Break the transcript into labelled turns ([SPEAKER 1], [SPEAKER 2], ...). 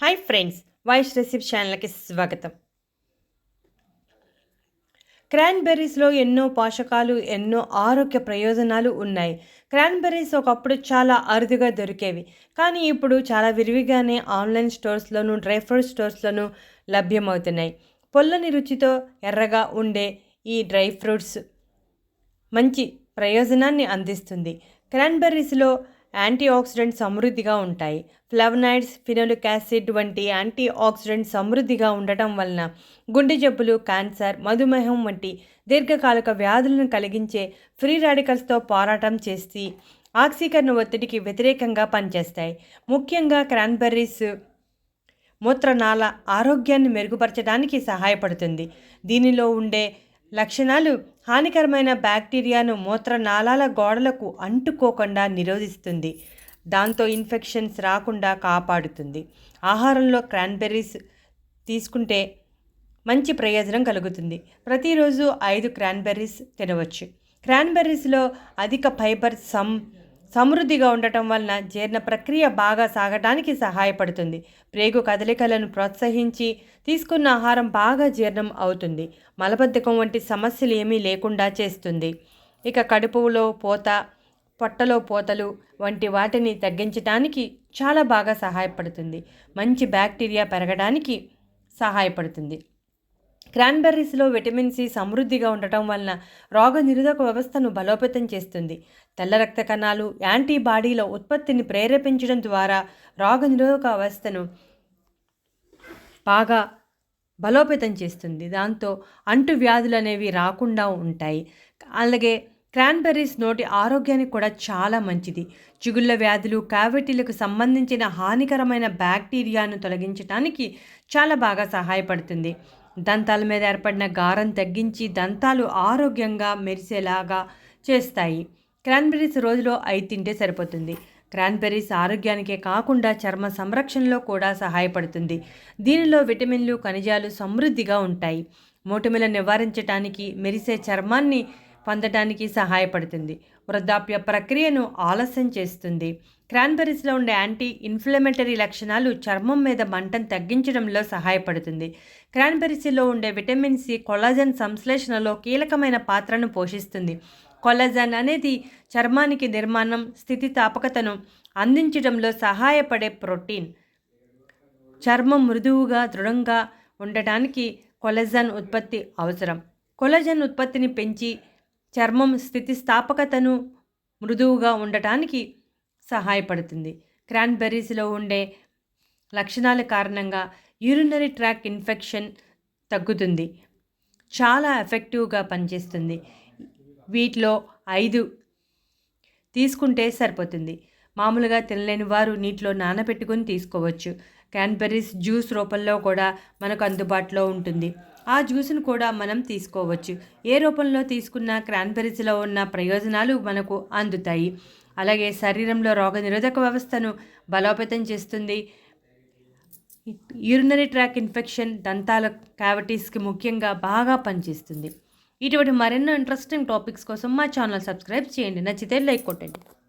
[SPEAKER 1] Hi friends voice recipe ఛానల్కి స్వాగతం. క్రాన్బెర్రీస్లో ఎన్నో పోషకాలు ఎన్నో ఆరోగ్య ప్రయోజనాలు ఉన్నాయి. క్రాన్బెర్రీస్ ఒకప్పుడు చాలా అరుదుగా దొరికేవి. కానీ ఇప్పుడు చాలా విరివిగానే ఆన్లైన్ స్టోర్స్లోను డ్రై ఫ్రూట్ స్టోర్స్లోనూ లభ్యమవుతున్నాయి. పొల్లని రుచితో ఎర్రగా ఉండే ఈ డ్రై ఫ్రూట్స్ మంచి ప్రయోజనాన్ని అందిస్తుంది. క్రాన్బెర్రీస్లో యాంటీ ఆక్సిడెంట్ సమృద్ధిగా ఉంటాయి. ఫ్లవనాయిడ్స్ ఫినోలిక్ యాసిడ్ వంటి యాంటీ ఆక్సిడెంట్ సమృద్ధిగా ఉండటం వలన గుండె జబ్బులు క్యాన్సర్ మధుమేహం వంటి దీర్ఘకాలిక వ్యాధులను కలిగించే ఫ్రీ రాడికల్స్తో పోరాటం చేసి ఆక్సీకరణ ఒత్తిడికి వ్యతిరేకంగా పనిచేస్తాయి. ముఖ్యంగా క్రాన్బెర్రీస్ మూత్రనాళ ఆరోగ్యాన్ని మెరుగుపరచడానికి సహాయపడుతుంది. దీనిలో ఉండే లక్షణాలు హానికరమైన బ్యాక్టీరియాను మూత్రనాళాల గోడలకు అంటుకోకుండా నిరోధిస్తుంది. దాంతో ఇన్ఫెక్షన్స్ రాకుండా కాపాడుతుంది. ఆహారంలో క్రాన్బెర్రీస్ తీసుకుంటే మంచి ప్రయోజనం కలుగుతుంది. ప్రతిరోజు ఐదు క్రాన్బెర్రీస్ తినవచ్చు. క్రాన్బెర్రీస్లో అధిక ఫైబర్ సమ్ సమృద్ధిగా ఉండటం వలన జీర్ణ ప్రక్రియ బాగా సాగటానికి సహాయపడుతుంది. ప్రేగు కదలికలను ప్రోత్సహించి తీసుకున్న ఆహారం బాగా జీర్ణం అవుతుంది. మలబద్ధకం వంటి సమస్యలు ఏమీ లేకుండా చేస్తుంది. ఇక కడుపులో పోత పొట్టలో పోతలు వంటి వాటిని తగ్గించడానికి చాలా బాగా సహాయపడుతుంది. మంచి బ్యాక్టీరియా పెరగడానికి సహాయపడుతుంది. క్రాన్బెర్రీస్లో విటమిన్ సి సమృద్ధిగా ఉండటం వలన రోగనిరోధక వ్యవస్థను బలోపేతం చేస్తుంది. తెల్ల రక్త కణాలు యాంటీబాడీల ఉత్పత్తిని ప్రేరేపించడం ద్వారా రోగనిరోధక వ్యవస్థను బాగా బలోపేతం చేస్తుంది. దాంతో అంటు వ్యాధులు అనేవి రాకుండా ఉంటాయి. అలాగే క్రాన్బెర్రీస్ నోటి ఆరోగ్యానికి కూడా చాలా మంచిది. చిగుళ్ళ వ్యాధులు క్యావిటీలకు సంబంధించిన హానికరమైన బ్యాక్టీరియాను తొలగించడానికి చాలా బాగా సహాయపడుతుంది. దంతాల మీద ఏర్పడిన గారం తగ్గించి దంతాలు ఆరోగ్యంగా మెరిసేలాగా చేస్తాయి. క్రాన్బెర్రీస్ రోజులో ఐదు తింటే సరిపోతుంది. క్రాన్బెర్రీస్ ఆరోగ్యానికే కాకుండా చర్మ సంరక్షణలో కూడా సహాయపడుతుంది. దీనిలో విటమిన్లు ఖనిజాలు సమృద్ధిగా ఉంటాయి. మోటుమిల నివారించడానికి మెరిసే చర్మాన్ని పొందడానికి సహాయపడుతుంది. వృద్ధాప్య ప్రక్రియను ఆలస్యం చేస్తుంది. క్రాన్బెర్రీస్లో ఉండే యాంటీ ఇన్ఫ్లమేటరీ లక్షణాలు చర్మం మీద మంటను తగ్గించడంలో సహాయపడుతుంది. క్రాన్బెరీస్లో ఉండే విటమిన్ సి కొలాజన్ సంశ్లేషణలో కీలకమైన పాత్రను పోషిస్తుంది. కొలజన్ అనేది చర్మానికి నిర్మాణం స్థితితాపకతను అందించడంలో సహాయపడే ప్రోటీన్. చర్మం మృదువుగా దృఢంగా ఉండటానికి కొలజన్ ఉత్పత్తి అవసరం. కొలజన్ ఉత్పత్తిని పెంచి చర్మం స్థితిస్థాపకతను మృదువుగా ఉండటానికి సహాయపడుతుంది. క్రాన్బెర్రీస్లో ఉండే లక్షణాల కారణంగా యూరినరీ ట్రాక్ ఇన్ఫెక్షన్ తగ్గుతుంది. చాలా ఎఫెక్టివ్గా పనిచేస్తుంది. వీటిలో ఐదు తీసుకుంటే సరిపోతుంది. మామూలుగా తినలేని వారు నీటిలో నానబెట్టుకొని తీసుకోవచ్చు. క్యాన్బెర్రీస్ జ్యూస్ రూపంలో కూడా మనకు అందుబాటులో ఉంటుంది. ఆ జ్యూస్ను కూడా మనం తీసుకోవచ్చు. ఏ రూపంలో తీసుకున్న క్రాన్బెరీస్లో ఉన్న ప్రయోజనాలు మనకు అందుతాయి. అలాగే శరీరంలో రోగనిరోధక వ్యవస్థను బలోపేతం చేస్తుంది. యూరినరీ ట్రాక్ ఇన్ఫెక్షన్ దంతాల క్యావిటీస్కి ముఖ్యంగా బాగా పనిచేస్తుంది. ఇటువంటి మరెన్నో ఇంట్రెస్టింగ్ టాపిక్స్ కోసం మా ఛానల్ సబ్స్క్రైబ్ చేయండి. నచ్చితే లైక్ కొట్టండి.